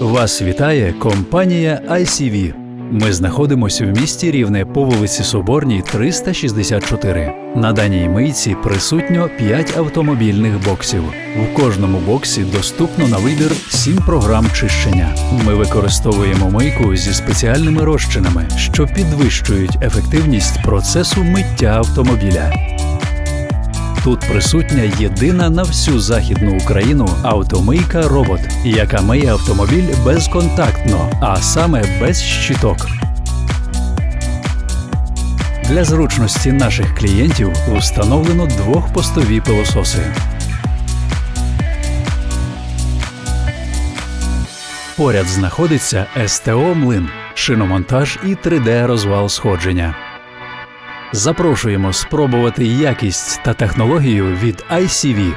Вас вітає компанія ICV. Ми знаходимося в місті Рівне по вулиці Соборній 364. На даній мийці присутньо 5 автомобільних боксів. В кожному боксі доступно на вибір 7 програм чищення. Ми використовуємо мийку зі спеціальними розчинами, що підвищують ефективність процесу миття автомобіля. Тут присутня єдина на всю західну Україну автомийка робот, яка миє автомобіль безконтактно, а саме без щиток. Для зручності наших клієнтів встановлено двохпостові пилососи. Поряд знаходиться СТО Млин, шиномонтаж і 3D розвал сходження. Запрошуємо спробувати якість та технологію від ICV